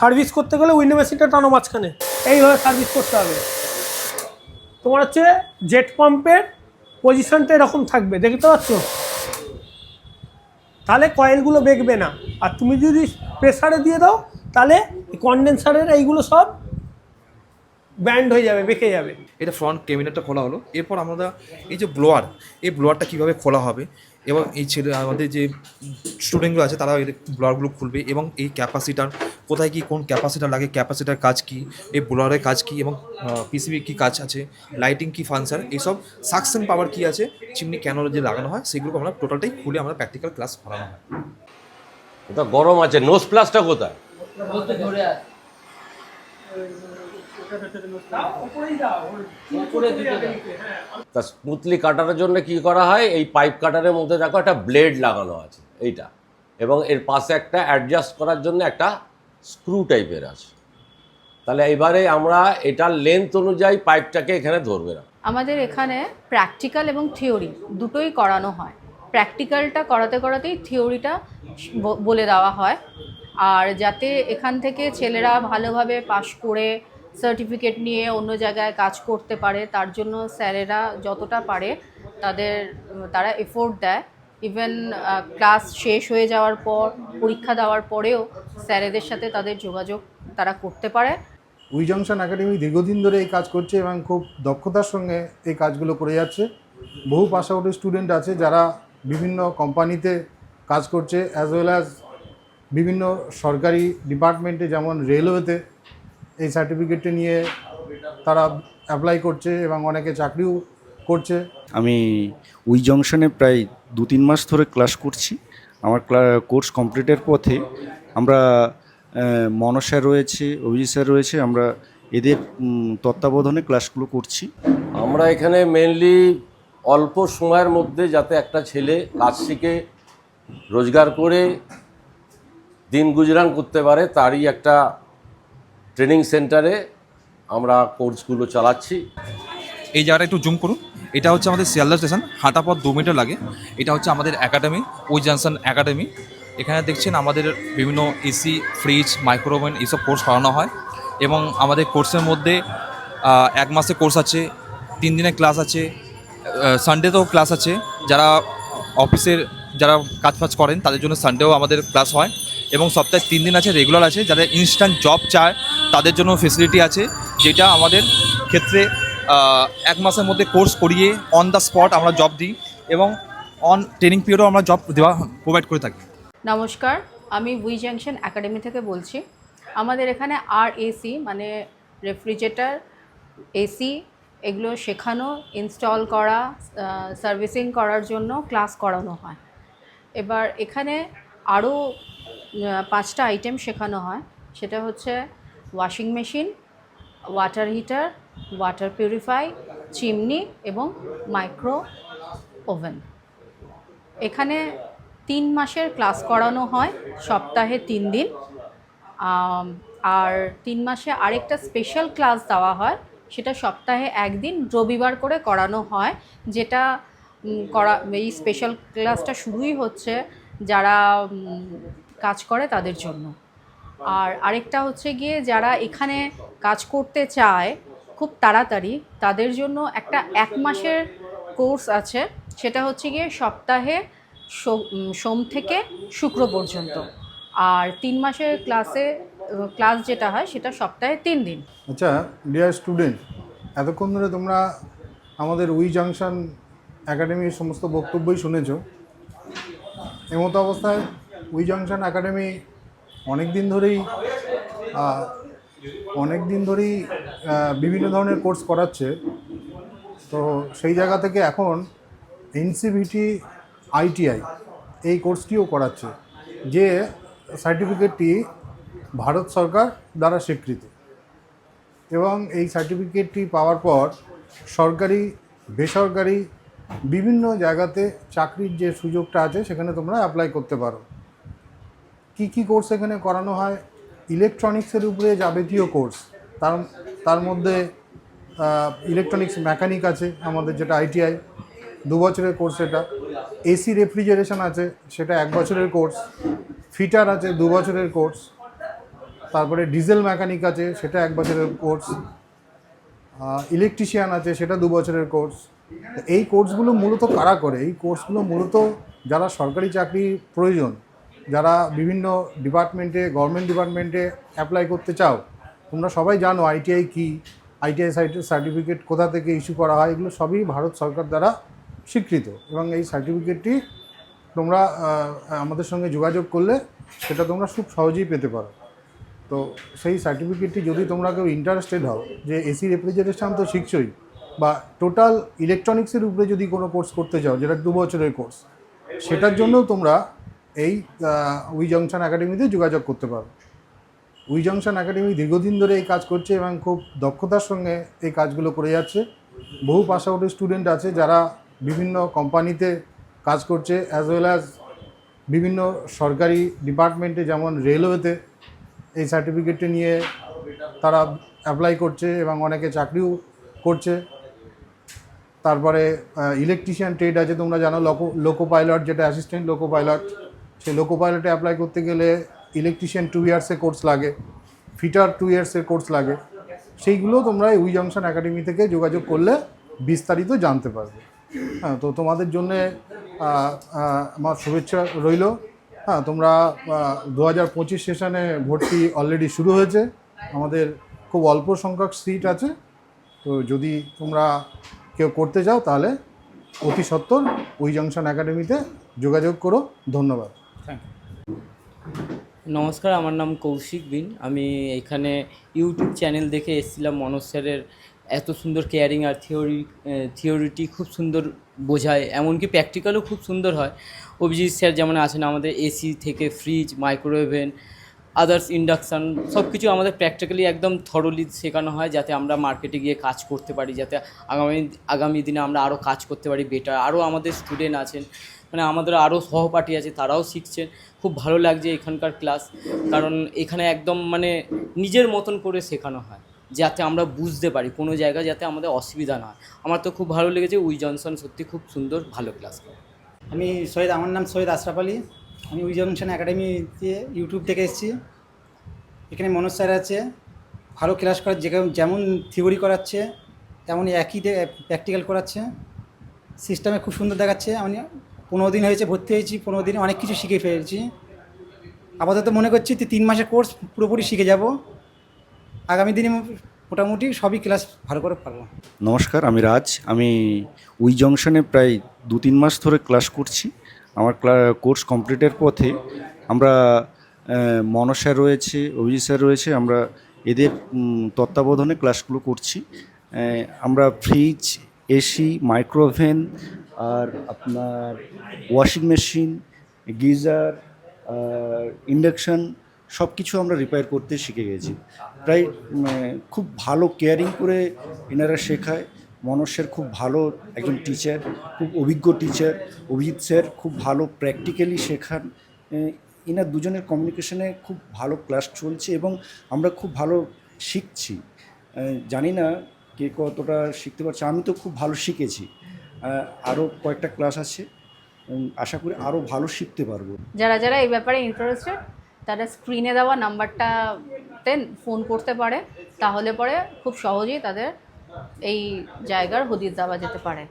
Service করতে গেলে window মেশিনটা টানো মাঝখানে। এইভাবে সার্ভিস করতে হবে। তোমার হচ্ছে জেট পাম্পের পজিশনটা এরকম থাকবে, দেখতে পাচ্ছ? তাহলে কয়েলগুলো বেঁকবে না। আর তুমি যদি প্রেসারে দিয়ে দাও, তাহলে কন্ডেন্সারের এইগুলো সব ব্যান্ড হয়ে যাবে, বেঁকে যাবে। এটা ফ্রন্ট ক্যাবিনেটটা খোলা হলো। এরপর আমরা এই যে ব্লোয়ার এই ব্লোয়ারটা কীভাবে খোলা হবে? এবং এই ছেলে আমাদের যে স্টুডেন্টগুলো আছে তারা এই ব্লোয়ারগুলো খুলবে এবং এই ক্যাপাসিটার কোথায় কি কোন ক্যাপাসিটার লাগে ক্যাপাসিটার কাজ কি এই ব্লোয়ারের কাজ কি এবং পিসিবি কি কাজ আছে লাইটিং কি ফাংশন এইসব সাকশন পাওয়ার কি আছে চিমনি কেন যে লাগানো হয় সেগুলো আমরা টোটালটাই খুলে আমরা প্র্যাকটিক্যাল ক্লাস করানো হয়। এটা গরম আছে নোজ প্লাসটা কোথায়? তা স্মুথলি কাটার জন্য কি করা হয়? এই পাইপ কাটারের মধ্যে দেখো একটা ব্লেড লাগানো আছে, এইটা। এবং এর পাশে একটা অ্যাডজাস্ট করার জন্য একটা স্ক্রু টাইপের আছে। তাহলে এবারে আমরা এটার লেন্থ অনুযায়ী পাইপটাকে এখানে ধরবে না। আমাদের এখানে প্র্যাকটিক্যাল এবং থিওরি দুটোই করানো হয়। প্র্যাকটিক্যালটা করাতে করাতেই থিওরিটা বলে দেওয়া হয়। আর যাতে এখান থেকে ছেলেরা ভালোভাবে পাশ করে সার্টিফিকেট নিয়ে অন্য জায়গায় কাজ করতে পারে, তার জন্য স্যারেরা যতটা পারে তাদের, তারা এফোর্ট দেয়। ইভেন ক্লাস শেষ হয়ে যাওয়ার পর, পরীক্ষা দেওয়ার পরেও স্যারেদের সাথে তাদের যোগাযোগ তারা করতে পারে। উই জংশন একাডেমি দীর্ঘদিন ধরে এই কাজ করছে এবং খুব দক্ষতার সঙ্গে এই কাজগুলো করে যাচ্ছে। বহু পাশাপাশি স্টুডেন্ট আছে যারা বিভিন্ন কোম্পানিতে কাজ করছে অ্যাজ ওয়েল অ্যাজ বিভিন্ন সরকারি ডিপার্টমেন্টে যেমন রেলওয়েতে এই সার্টিফিকেটটি নিয়ে তারা অ্যাপ্লাই করছে এবং অনেকে চাকরিও করছে। আমি উই জংশনে প্রায় দু তিন মাস ধরে ক্লাস করছি। আমার কোর্স কমপ্লিটের পথে আমরা স্যার রয়েছে অভিজিৎ স্যার রয়েছে আমরা এদের তত্ত্বাবধানে ক্লাসগুলো করছি। আমরা এখানে মেনলি অল্প সময়ের মধ্যে যাতে একটা ছেলে কাজ শিখে রোজগার করে দিন গুজরান করতে পারে তারই একটা ট্রেনিং সেন্টারে আমরা কোর্সগুলো চালাচ্ছি। এই জায়গাটা একটু জুম করুন। এটা হচ্ছে আমাদের শিয়ালদা স্টেশন। হাঁটা পথ দু মিটার লাগে। এটা হচ্ছে আমাদের একাডেমি ওই জাংশন একাডেমি এখানে দেখছেন আমাদের বিভিন্ন এসি ফ্রিজ মাইক্রোওভেন এইসব কোর্স করানো হয়। এবং আমাদের কোর্সের মধ্যে এক মাসে কোর্স আছে, তিন দিনের ক্লাস আছে সানডেতেও ক্লাস আছে। যারা অফিসের যারা কাজ ফাজ করেন, তাদের জন্য সানডেও আমাদের ক্লাস হয়। এবং সপ্তাহে তিন দিন আছে রেগুলার আছে যারা ইনস্ট্যান্ট জব চায়, তাদের জন্য ফেসিলিটি আছে, যেটা আমাদের ক্ষেত্রে এক মাসের মধ্যে কোর্স করিয়ে অন দ্য স্পট আমরা জব দিই এবং অন ট্রেনিং পিরিয়ডও আমরা জব দেওয়া প্রোভাইড করে থাকি। নমস্কার, আমি উই জাংশন একাডেমি থেকে বলছি। আমাদের এখানে আর এসি মানে রেফ্রিজারেটর এসি এগুলো শেখানো ইনস্টল করা সার্ভিসিং করার জন্য ক্লাস করানো হয়। এবার এখানে আরও পাঁচটা আইটেম শেখানো হয়। সেটা হচ্ছে washing machine water heater water purify chimney এবং মাইক্রো ওভেন এখানে তিন মাসের ক্লাস করানো হয়, সপ্তাহে তিন দিন। আর তিন মাসে আরেকটা স্পেশাল ক্লাস দেওয়া হয়, সেটা সপ্তাহে একদিন রবিবার করে করানো হয়, যেটা করা, এই স্পেশাল ক্লাসটা শুরুই হচ্ছে যারা কাজ করে তাদের জন্য। আর আরেকটা হচ্ছে গিয়ে যারা এখানে কাজ করতে চায়, খুব তাড়াতাড়ি, তাদের জন্য একটা এক মাসের কোর্স আছে। সেটা হচ্ছে গিয়ে সপ্তাহে সোম থেকে শুক্র পর্যন্ত। আর তিন মাসের ক্লাসে ক্লাস যেটা হয় সেটা সপ্তাহে তিন দিন। আচ্ছা ডিয়ার স্টুডেন্ট এতক্ষণ ধরে তোমরা আমাদের উই জাংশন একাডেমির সমস্ত বক্তব্যই শুনেছ। এমতো অবস্থায় উই জংশন একাডেমি অনেক দিন ধরেই অনেক দিন ধরেই বিভিন্ন ধরনের কোর্স করাচ্ছে। তো সেই জায়গা থেকে এখন এনসিভিটি আইটিআই এই কোর্সটিও করাচ্ছে, যে সার্টিফিকেটটি ভারত সরকার দ্বারা স্বীকৃত। এবং এই সার্টিফিকেটটি পাওয়ার পর সরকারি, বেসরকারি বিভিন্ন জায়গাতে চাকরির যে সুযোগটা আছে, সেখানে তোমরা অ্যাপ্লাই করতে পারো। কি কি কোর্স এখানে করানো হয়? ইলেকট্রনিক্সের উপরে যাবতীয় কোর্স তার তার মধ্যে ইলেকট্রনিক্স মেকানিক আছে আমাদের যেটা আইটিআই দু বছরের কোর্স এটা। এসি রেফ্রিজারেশন আছে, সেটা এক বছরের কোর্স ফিটার আছে, দু বছরের কোর্স তারপরে ডিজেল মেকানিক আছে, সেটা এক বছরের কোর্স ইলেকট্রিশিয়ান আছে, সেটা দু বছরের কোর্স এই কোর্সগুলো মূলত কারা করে? এই কোর্সগুলো মূলত যারা সরকারি চাকরি প্রয়োজন যারা বিভিন্ন ডিপার্টমেন্টে গভর্নমেন্ট ডিপার্টমেন্টে অ্যাপ্লাই করতে চাও, তোমরা সবাই জানো আইটিআই কি আইটিআই সাইটের সার্টিফিকেট কোথা থেকে ইস্যু করা হয়, এগুলো সবই ভারত সরকার দ্বারা স্বীকৃত। এবং এই সার্টিফিকেটটি তোমরা আমাদের সঙ্গে যোগাযোগ করলে সেটা তোমরা খুব সহজেই পেতে পারো। তো সেই সার্টিফিকেটটি যদি তোমরা কেউ ইন্টারেস্টেড হও, যে এসি রেফ্রিজারেশন তো শিখছই, বা টোটাল ইলেকট্রনিক্সের উপরে যদি কোনো কোর্স করতে চাও, যেটা দু বছরের কোর্স সেটার জন্যও তোমরা এই উই জংশন একাডেমিতে যোগাযোগ করতে পারো। উই জংশন একাডেমি দীর্ঘদিন ধরে এই কাজ করছে এবং খুব দক্ষতার সঙ্গে এই কাজগুলো করে যাচ্ছে। বহু আউটের স্টুডেন্ট আছে যারা বিভিন্ন কোম্পানিতে কাজ করছে অ্যাজ ওয়েল অ্যাজ বিভিন্ন সরকারি ডিপার্টমেন্টে যেমন রেলওয়েতে এই সার্টিফিকেটটি নিয়ে তারা অ্যাপ্লাই করছে এবং অনেকে চাকরিও করছে। তারপরে ইলেকট্রিশিয়ান ট্রেড আছে, তোমরা জানো লোকো লোকো পাইলট যেটা অ্যাসিস্ট্যান্ট লোকো পাইলট সেই লোকো পাইলটে অ্যাপ্লাই করতে গেলে ইলেকট্রিশিয়ান টু ইয়ার্সের কোর্স লাগে ফিটার টু ইয়ার্সের কোর্স লাগে। সেইগুলো তোমরা উই জংশন একাডেমি থেকে যোগাযোগ করলে বিস্তারিত জানতে পারবে। হ্যাঁ তো তোমাদের জন্যে আমার শুভেচ্ছা রইল। হ্যাঁ তোমরা দু হাজার পঁচিশ সেশনে ভর্তি অলরেডি শুরু হয়েছে। আমাদের খুব অল্প সংখ্যক সিট আছে। তো যদি তোমরা কেউ করতে চাও তাহলে অতি সত্বর উই জংশন একাডেমিতে যোগাযোগ করো। ধন্যবাদ। নমস্কার, আমার নাম কৌশিক বিন। আমি এখানে ইউটিউব চ্যানেল দেখে এসেছিলাম মনোজ স্যারের এত সুন্দর কেয়ারিং আর থিওরি থিওরিটি খুব সুন্দর বোঝায়, এমনকি প্র্যাকটিক্যালও খুব সুন্দর হয়। অভিজিৎ স্যার যেমন আছেন আমাদের এসি থেকে ফ্রিজ মাইক্রোওয়েভেন আদার্স ইন্ডাকশান সব কিছু আমাদের প্র্যাকটিক্যালি একদম থরলি শেখানো হয় যাতে আমরা মার্কেটে গিয়ে কাজ করতে পারি, যাতে আগামী আগামী দিনে আমরা আরও কাজ করতে পারি বেটার আরও আমাদের স্টুডেন্ট আছেন মানে আমাদের আরও সহপাঠী আছে তারাও শিখছেন, খুব ভালো লাগছে এখানকার ক্লাস কারণ এখানে একদম মানে নিজের মতন করে শেখানো হয়, যাতে আমরা বুঝতে পারি কোনো জায়গায় যাতে আমাদের অসুবিধা না হয়। আমার তো খুব ভালো লেগেছে, উই জনসন সত্যি খুব সুন্দর, ভালো ক্লাস করে আমি সৈয়দ, আমার নাম সৈয়দ আশরাফ আলী। আমি উই জংশন একাডেমিতে ইউটিউব থেকে এসেছি। এখানে মনোজ স্যার আছে, ভালো ক্লাস করা যে- যেমন থিওরি করাচ্ছে, তেমনই একই প্র্যাকটিক্যাল করাচ্ছে। সিস্টেমে খুব সুন্দর দেখাচ্ছে। আমি পনেরো দিন হয়েছে ভর্তি হয়েছি, পনেরো দিনে অনেক কিছু শিখে ফেলেছি। আপাতত মনে করছি যে তিন মাসের কোর্স পুরোপুরি শিখে যাব। আগামী দিনে মোটামুটি সবই ক্লাস ভালো করে পারব। নমস্কার, আমি রাজ। আমি উই জংশনে প্রায় দু তিন মাস ধরে ক্লাস করছি। আমার কোর্স কমপ্লিটের পথে আমরা স্যার রয়েছে, অভিজিৎ স্যার রয়েছে, আমরা এদের তত্ত্বাবধানে ক্লাসগুলো করছি। আমরা ফ্রিজ, এসি, মাইক্রোওভেন আর আপনার ওয়াশিং মেশিন, গিজার ইন্ডাকশান সব কিছু আমরা রিপেয়ার করতে শিখে গেছি। প্রায় খুব ভালো কেয়ারিং করে এনারা শেখায়। মনস্যের খুব ভালো একজন টিচার খুব অভিজ্ঞ টিচার অভিজিৎ স্যার খুব ভালো প্র্যাকটিক্যালি শেখান। এনার দুজনের কমিউনিকেশনে খুব ভালো ক্লাস চলছে এবং আমরা খুব ভালো শিখছি। জানি না কে কতটা শিখতে পারছে, আমি তো খুব ভালো শিখেছি। আরও কয়েকটা ক্লাস আছে আশা করি আরও ভালো শিখতে পারব। যারা যারা এই ব্যাপারে ইন্টারেস্টেড তারা স্ক্রিনে দেওয়া নাম্বারটাতে ফোন করতে পারে, তাহলে পরে খুব সহজেই তাদের এই জায়গার হদিস দেওয়া যেতে পারে।